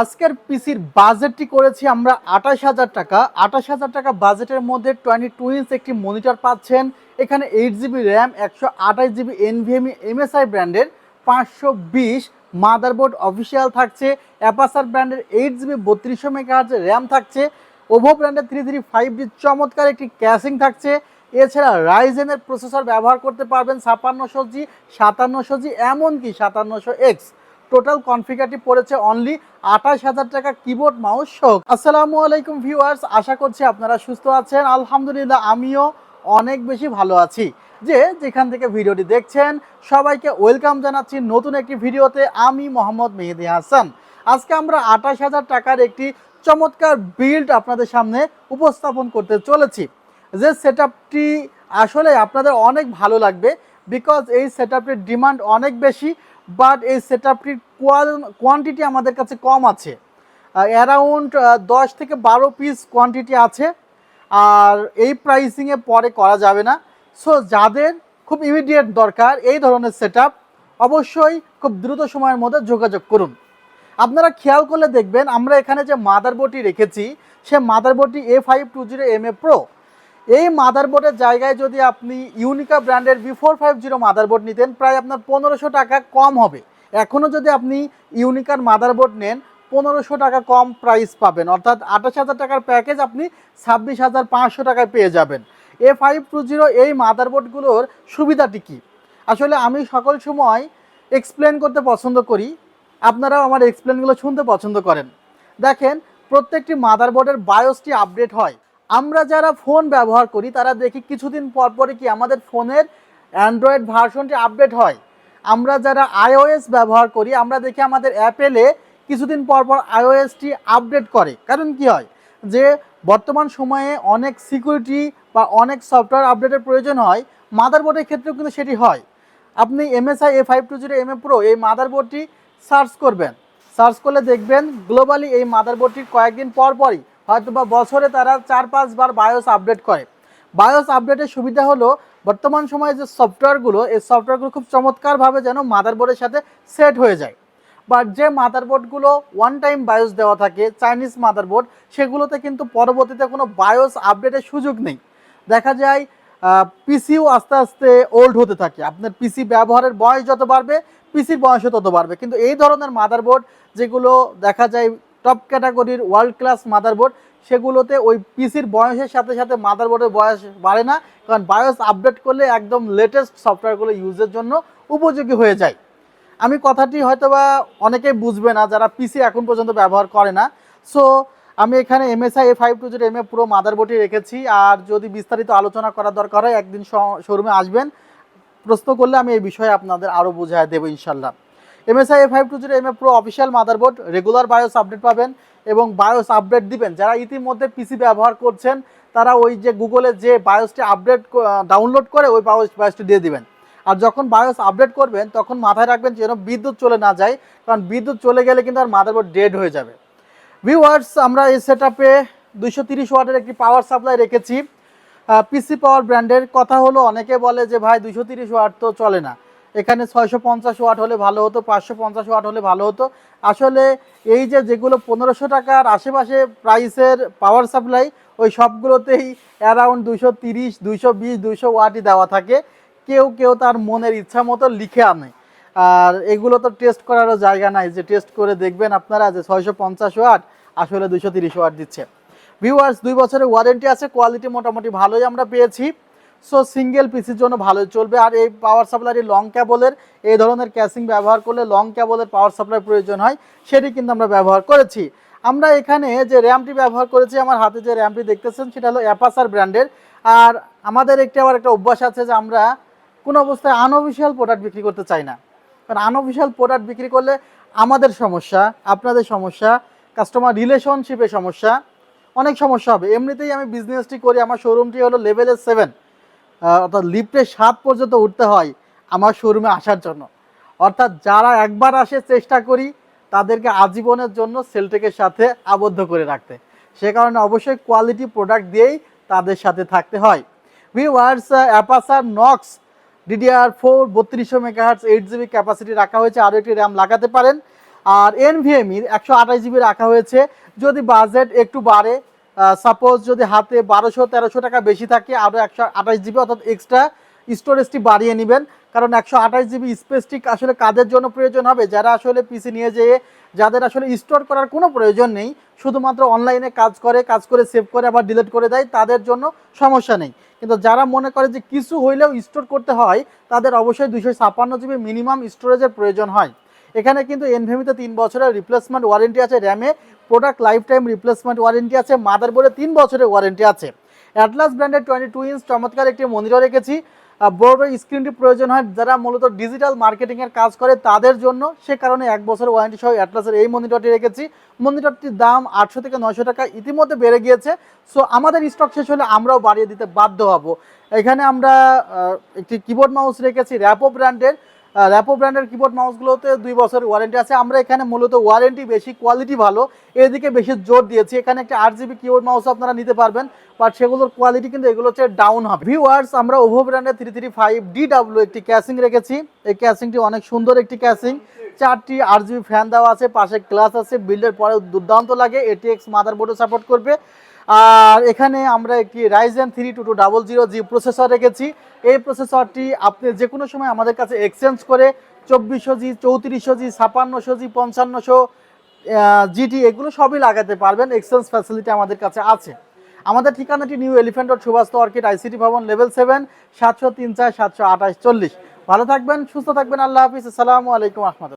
আজকের পিসির বাজেটটি করেছি আমরা আঠাশ হাজার টাকা। আঠাশ হাজার টাকা বাজেটের মধ্যে টোয়েন্টি টু ইঞ্চ একটি মনিটর পাচ্ছেন। এখানে এইট জিবি র্যাম একশো আঠাশ জিবি এনভিএমই এমএসআই ব্র্যান্ডের পাঁচশো বিশ মাদারবোর্ড অফিসিয়াল থাকছে। অ্যাপাসার ব্র্যান্ডের এইট জিবি বত্রিশশো মেগাহার্জ র্যাম থাকছে। ওভো ব্র্যান্ডের থ্রি থ্রি ফাইভ জি চমৎকার একটি ক্যাসিং থাকছে। এছাড়া রাইজেনের প্রসেসর ব্যবহার করতে পারবেন ছাপান্নশো জি সাতান্নশো জি এমনকি সাতান্নশো এক্স টোটাল কনফিগারটি পড়েছে অনলি আঠাশ হাজার টাকা কিবোর্ড মাউস সহ। আসসালামু আলাইকুম ভিউয়ার্স আশা করছি আপনারা সুস্থ আছেন। আলহামদুলিল্লাহ, আমিও অনেক বেশি ভালো আছি। যে যেখান থেকে ভিডিওটি দেখছেন, সবাইকে ওয়েলকাম জানাচ্ছি নতুন একটি ভিডিওতে। আমি মোহাম্মদ মেহেদি হাসান। আজকে আমরা আঠাশ হাজার টাকার একটি চমৎকার বিল্ড আপনাদের সামনে উপস্থাপন করতে চলেছি। যে সেট আসলে আপনাদের অনেক ভালো লাগবে বিকজ এই সেট ডিমান্ড অনেক বেশি। বাট এই সেট আপটির কোয়ান্টিটি আমাদের কাছে কম আছে। অ্যারাউন্ড দশ থেকে বারো পিস কোয়ান্টিটি আছে। আর এই প্রাইসিংয়ে পরে করা যাবে না। সো যাদের খুব ইমিডিয়েট দরকার এই ধরনের সেট অবশ্যই খুব দ্রুত সময়ের মধ্যে যোগাযোগ করুন। আপনারা খেয়াল করলে দেখবেন, আমরা এখানে যে মাদারবোর্ডটি রেখেছি, সে মাদারবোর্ডটি A five two zero M A pro এই মাদারবোর্ডের জায়গায় যদি আপনি ইউনিকা ব্র্যান্ডের B four five zero motherboard নিতেন, প্রায় আপনার পনেরোশো টাকা কম হবে। এখনও যদি আপনি ইউনিকার মাদারবোর্ড নেন, পনেরোশো টাকা কম প্রাইস পাবেন। অর্থাৎ আঠাশ হাজার টাকার প্যাকেজ আপনি ছাব্বিশ হাজার পাঁচশো টাকায় পেয়ে যাবেন। এ ফাইভ টু জিরো এই মাদারবোর্ডগুলোর সুবিধাটি কী? আসলে আমি সকল সময় এক্সপ্লেন করতে পছন্দ করি। আপনারাও আমার এক্সপ্লেনগুলো শুনতে পছন্দ করেন। দেখেন, প্রত্যেকটি মাদারবোর্ডের বায়োসটি আপডেট হয়। আমরা যারা ফোন ব্যবহার করি, তারা দেখি কিছুদিন পর পরে কি আমাদের ফোনের অ্যান্ড্রয়েড ভার্সনটি আপডেট হয়। আমরা যারা আইওএস ব্যবহার করি, আমরা দেখি আমাদের অ্যাপেলে কিছুদিন পর পর আইওএসটি আপডেট করে। কারণ কি হয়? যে বর্তমান সময়ে অনেক সিকিউরিটি বা অনেক সফটওয়্যার আপডেটের প্রয়োজন হয় মাদারবোর্ডের ক্ষেত্রেও কিন্তু সেটি হয়। আপনি MSI A five two zero M A pro এই মাদারবোর্ডটি সার্চ করবেন। সার্চ করলে দেখবেন গ্লোবালি এই মাদারবোর্ডটির কয়েকদিন পর পরই হয়তো বা বছরে তারা চার পাঁচবার বায়োস আপডেট করে। বায়োস আপডেটের সুবিধা হলো, বর্তমান সময়ে যে সফটওয়্যারগুলো এই সফটওয়্যারগুলো খুব চমৎকারভাবে যেন মাদারবোর্ডের সাথে সেট হয়ে যায়। বাট যে মাদারবোর্ডগুলো ওয়ান টাইম বায়োস দেওয়া থাকে চাইনিজ মাদারবোর্ড সেগুলোতে কিন্তু পরবর্তীতে কোনো বায়োস আপডেটের সুযোগ নেই। দেখা যায় পিসিও আস্তে আস্তে ওল্ড হতে থাকে। আপনার পিসি ব্যবহারের বয়স যত বাড়বে পিসির বয়সও তত বাড়বে। কিন্তু এই ধরনের মাদারবোর্ড যেগুলো দেখা যায় টপ ক্যাটাগরির ওয়ার্ল্ড ক্লাস মাদারবোর্ড সেগুলোতে ওই পিসির বয়সের সাথে সাথে মাদারবোর্ডের বয়স বাড়ে না, কারণ বায়োস আপডেট করলে একদম লেটেস্ট সফটওয়্যারগুলো ইউজের জন্য উপযোগী হয়ে যায়। আমি কথাটি হয়তোবা অনেকেই বুঝবে না, যারা পিসি এখন পর্যন্ত ব্যবহার করে না। সো আমি এখানে MSI A five two zero M A পুরো মাদারবোর্ডটি রেখেছি, আর যদি বিস্তারিত আলোচনা করার দরকার হয়, একদিন শোরুমে আসবেন। প্রশ্ন করলে আমি এই বিষয়ে আপনাদের আরও বোঝায় দেবো ইনশাল্লাহ। MSI A five two zero M A pro official motherboard regular BIOS update পাবেন এবং বায়োস আপডেট দিবেন। যারা ইতিমধ্যে পিসি ব্যবহার করছেন, তারা ওই যে গুগলে যে বায়োসটি আপডেট ডাউনলোড করে ওই বায়োস বায়োসটি দিয়ে দিবেন। আর যখন বায়োস আপডেট করবেন, তখন মাথায় রাখবেন যেন বিদ্যুৎ চলে না যায়, কারণ বিদ্যুৎ চলে গেলে কিন্তু আর মাদারবোর্ড ডেড হয়ে যাবে। ভিউয়ার্স আমরা এই সেট আপে দুইশো তিরিশ ওয়াটের একটি পাওয়ার সাপ্লাই রেখেছি। পিসি পাওয়ার ব্র্যান্ডের কথা হলো, অনেকে বলে যে, ভাই, দুইশো তিরিশ ওয়াট তো চলে না। এখানে ছয়শো পঞ্চাশ ওয়াট হলে ভালো হতো, পাঁচশো পঞ্চাশ ওয়াট হলে ভালো হতো। আসলে এই যে যেগুলো পনেরোশো টাকার আশেপাশে প্রাইসের পাওয়ার সাপ্লাই ওই সবগুলোতেই অ্যারাউন্ড দুশো তিরিশ দুশো বিশ দুশো ওয়াটই দেওয়া থাকে। কেউ কেউ তার মনের ইচ্ছা মতো লিখে আনে। আর এগুলো তো টেস্ট করারও জায়গা নাই যে টেস্ট করে দেখবেন আপনারা যে ছয়শো পঞ্চাশ ওয়াট, আসলে দুশো তিরিশ ওয়াট দিচ্ছে। ভিউয়ার্স দুই বছরের ওয়ারেন্টি আছে কোয়ালিটি মোটামুটি ভালোই আমরা পেয়েছি। সো সিঙ্গেল পিসির জন্য ভালো চলবে। আর এই পাওয়ার সাপ্লাইটি লং ক্যাবলের এই ধরনের ক্যাসিং ব্যবহার করলে লং ক্যাবলের পাওয়ার সাপ্লাই প্রয়োজন হয়, সেটি কিন্তু আমরা ব্যবহার করেছি। আমরা এখানে যে র্যামটি ব্যবহার করেছি, আমার হাতে যে র্যামটি দেখতেছেন, সেটা হলো অ্যাপাসার ব্র্যান্ডের আর আমাদের একটি আবার একটা অভ্যাস আছে যে আমরা কোনো অবস্থায় আনঅফিসিয়াল প্রোডাক্ট বিক্রি করতে চাই না। কারণ আনঅফিসিয়াল প্রোডাক্ট বিক্রি করলে আমাদের সমস্যা, আপনাদের সমস্যা কাস্টমার রিলেশনশিপের সমস্যা, অনেক সমস্যা হবে। এমনিতেই আমি বিজনেসটি করি, আমার শোরুমটি হলো লেভেলের সেভেন অর্থাৎ লিফটের সাত পর্যন্ত উঠতে হয় আমার শোরুমে আসার জন্য। অর্থাৎ যারা একবার আসে চেষ্টা করি তাদেরকে আজীবনের জন্য সেলটেকের সাথে আবদ্ধ করে রাখতে। সে কারণে অবশ্যই কোয়ালিটি প্রোডাক্ট দিয়েই তাদের সাথে থাকতে হয়। Viewers Apacer NOX DDR four বত্রিশশো মেগাহার্টস এইট জিবি ক্যাপাসিটি রাখা হয়েছে, আরও একটি র্যাম লাগাতে পারেন। আর এনভিএমির একশো আঠাশ জিবি রাখা হয়েছে। যদি বাজেট একটু বাড়ে সাপোজ যদি হাতে বারোশো, তেরোশো টাকা বেশি থাকে আরও একশো আঠাশ জিবি অর্থাৎ এক্সট্রা স্টোরেজটি বাড়িয়ে নেবেন। কারণ একশো আঠাশ জিবি স্পেসটি আসলে কাদের জন্য প্রয়োজন হবে? যারা আসলে পিসি নিয়ে যেয়ে, যাদের আসলে স্টোর করার কোনো প্রয়োজন নেই, শুধুমাত্র অনলাইনে কাজ করে কাজ করে সেভ করে আবার ডিলিট করে দেয়, তাদের জন্য সমস্যা নেই। কিন্তু যারা মনে করে যে কিছু হইলেও স্টোর করতে হয়, তাদের অবশ্যই দুশো ছাপ্পান্ন জিবি মিনিমাম স্টোরেজের প্রয়োজন হয়। এখানে কিন্তু এনভিএমিতে তিন বছরের রিপ্লেসমেন্ট ওয়ারেন্টি আছে র্যামে product life time replacement warranty আছে মাদার মাদারবোর্ডে তিন বছরের ওয়ারেন্টি আছে। অ্যাটলাস ব্র্যান্ডের টোয়েন্টি টু ইঞ্চ চমৎকার একটি মনিটর রেখেছি। বড় স্ক্রিনটি প্রয়োজন হয় যারা মূলত ডিজিটাল মার্কেটিংয়ের কাজ করে তাদের জন্য। সে কারণে এক বছর ওয়ারেন্টি সহ অ্যাটলাসের এই মনিটরটি রেখেছি। মনিটরটির দাম আটশো থেকে নয়শো টাকা ইতিমধ্যে বেড়ে গিয়েছে। সো আমাদের স্টক শেষ হলে আমরাও বাড়িয়ে দিতে বাধ্য হব। এখানে আমরা একটি কিবোর্ড মাউস রেখেছি র্যাপো ব্র্যান্ডের র্যাপো ব্র্যান্ডের কিবোর্ড মাউসগুলোতে দুই বছর ওয়ারেন্টি আছে। আমরা এখানে মূলত ওয়ারেন্টি বেশি কোয়ালিটি ভালো। এদিকে বেশি জোর দিয়েছি। এখানে একটা আট জিবি কিবোর্ড মাউস আপনারা নিতে পারবেন বাট সেগুলোর কোয়ালিটি কিন্তু এগুলো হচ্ছে ডাউন হবে। ভিওয়ার্স আমরা ওভো ব্র্যান্ডের three three five D W একটি ক্যাসিং রেখেছি। এই ক্যাসিংটি অনেক সুন্দর একটি ক্যাসিং চারটি আট জিবি ফ্যান দেওয়া আছে, পাশে গ্লাস আছে বিল্ডের পরে দুর্দান্ত লাগে এটিএক্স মাদারবোর্ডও সাপোর্ট করবে। আর এখানে আমরা একটি Ryzen three two two double zero G processor রেখেছি। এই প্রসেসরটি আপনি যে কোনো সময় আমাদের কাছে এক্সচেঞ্জ করে চব্বিশশো জি চৌত্রিশশো জি ছাপান্নশো জি পঞ্চান্নশো জিটি এগুলো সবই লাগাতে পারবেন এক্সচেঞ্জ ফ্যাসিলিটি আমাদের কাছে আছে। আমাদের ঠিকানাটি new elephant road Subhash orchid ICT ভবন লেভেল সেভেন সাতশো তিন চার, সাতশো আঠাশ, চল্লিশ। ভালো থাকবেন, সুস্থ থাকবেন, আল্লাহ হাফিজ। আসসালামু আলাইকুম আহমদ